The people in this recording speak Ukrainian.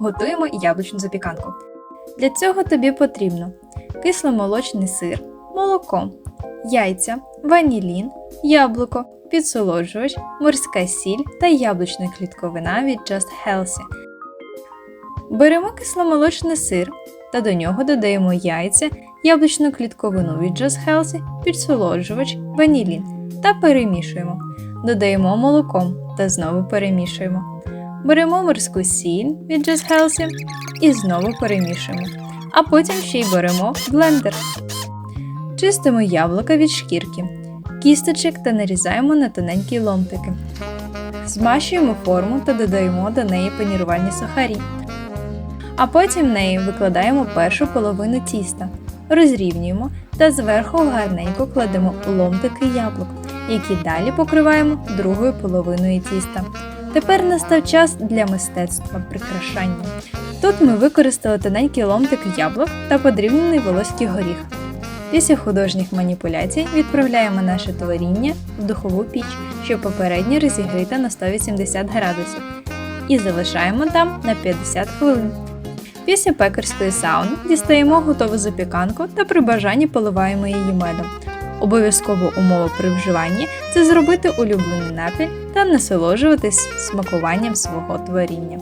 готуємо яблучну запіканку. Для цього тобі потрібно кисломолочний сир, молоко, яйця, ванілін, яблуко, підсолоджувач, морська сіль та яблучна клітковина від Just Healthy. Беремо кисломолочний сир та до нього додаємо яйця, яблучну клітковину від Just Healthy, підсолоджувач, ванілін та перемішуємо. Додаємо молоко та знову перемішуємо. Беремо морську сіль від Just Healthy і знову перемішуємо. А потім ще й беремо блендер. Чистимо яблука від шкірки, кісточок та нарізаємо на тоненькі ломтики. Змащуємо форму та додаємо до неї панірувальні сухарі. А потім в неї викладаємо першу половину тіста, розрівнюємо та зверху гарненько кладемо ломтики яблук, які далі покриваємо другою половиною тіста. Тепер настав час для мистецтва прикрашання. Тут ми використали тоненький ломтик яблук та подрібнений волоський горіх. Після художніх маніпуляцій відправляємо наше творіння в духову піч, що попередньо розігріта на 180 градусів, і залишаємо там на 50 хвилин. Після пекарської сауни дістаємо готову запіканку та при бажанні поливаємо її медом. Обов'язкова умова при вживанні це зробити улюблений напій та насолоджуватись смакуванням свого творіння.